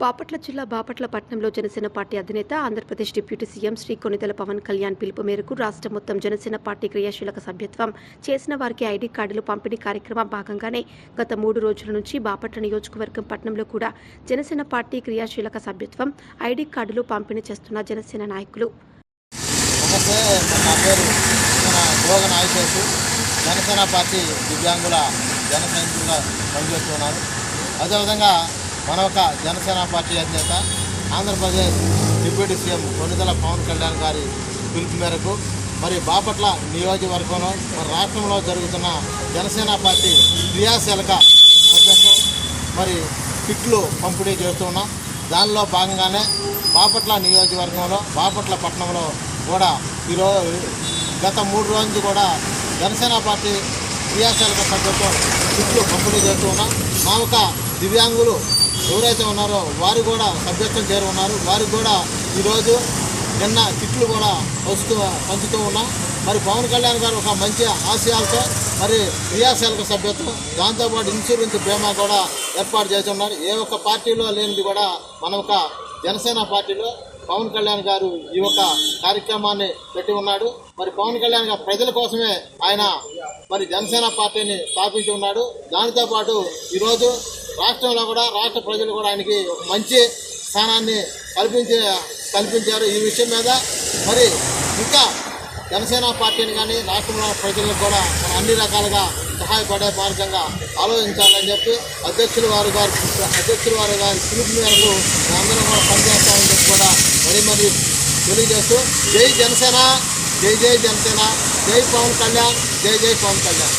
బాపట్ల జిల్లా బాపట్ల పట్టణంలో జనసేన పార్టీ అధినేత ఆంధ్రప్రదేశ్ డిప్యూటీ సీఎం శ్రీ కొనిదెల పవన్ కళ్యాణ్ పిలుపు మేరకు రాష్ట్ర మొత్తం జనసేన పార్టీ క్రియాశీలక సభ్యత్వం చేసిన వారికి ఐడి కార్డులు పంపిణీ కార్యక్రమం భాగంగానే గత మూడు రోజుల నుంచి బాపట్ల నియోజకవర్గం పట్టణంలో కూడా జనసేన పార్టీ క్రియాశీలక సభ్యత్వం ఐడి కార్డులు పంపిణీ చేస్తున్న జనసేన నాయకులు. జనసేన పార్టీ దివ్యాంగుల పనిచేస్తున్నారు అదేవిధంగా మన ఒక జనసేన పార్టీ అధినేత ఆంధ్రప్రదేశ్ డిప్యూటీ సీఎం కొన్నిదల పవన్ కళ్యాణ్ గారి పిలుపు మేరకు మరి బాపట్ల నియోజకవర్గంలో మరి రాష్ట్రంలో జరుగుతున్న జనసేన పార్టీ క్రియాశీలక సభ్యత్వం మరి కిట్లు పంపిణీ చేస్తున్నాం దానిలో భాగంగానే బాపట్ల నియోజకవర్గంలో బాపట్ల పట్టణంలో కూడా ఈరోజు గత మూడు రోజులు కూడా జనసేన పార్టీ క్రియాశీలక సభ్యత్వం కిట్లు పంపిణీ చేస్తూ ఉన్నాం. మా ఒక దివ్యాంగులు ఎవరైతే ఉన్నారో వారు కూడా సభ్యత్వం చేరు ఉన్నారు. వారికి కూడా ఈరోజు నిన్న కిట్లు కూడా వస్తూ పంచుతూ ఉన్నాం. మరి పవన్ కళ్యాణ్ గారు ఒక మంచి ఆశయాలతో మరి క్రియాశీలక సభ్యత్వం దాంతోపాటు ఇన్సూరెన్స్ బీమా కూడా ఏర్పాటు చేస్తున్నారు. ఏ ఒక్క పార్టీలో లేనిది కూడా మన ఒక జనసేన పార్టీలో పవన్ కళ్యాణ్ గారు ఈ యొక్క కార్యక్రమాన్ని పెట్టి ఉన్నాడు. మరి పవన్ కళ్యాణ్ గారు ప్రజల కోసమే ఆయన మరి జనసేన పార్టీని స్థాపించి ఉన్నాడు. దానితో పాటు ఈరోజు రాష్ట్రంలో కూడా రాష్ట్ర ప్రజలు కూడా ఆయనకి ఒక మంచి స్థానాన్ని కల్పించే కల్పించారు ఈ విషయం మీద. మరి ఇంకా జనసేన పార్టీని కానీ రాష్ట్రంలో ప్రజలకు కూడా మనం అన్ని రకాలుగా సహాయపడే మార్గంగా ఆలోచించాలని చెప్పి అధ్యక్షుల వారు గారి అధ్యక్షుల వారు గారి పిలుపు మేరకు అందరం కూడా పనిచేస్తామని చెప్పి కూడా మరీ మరి తెలియజేస్తూ జై జనసేన జై జై జనసేన జై పవన్ కళ్యాణ్ జై జై పవన్ కళ్యాణ్.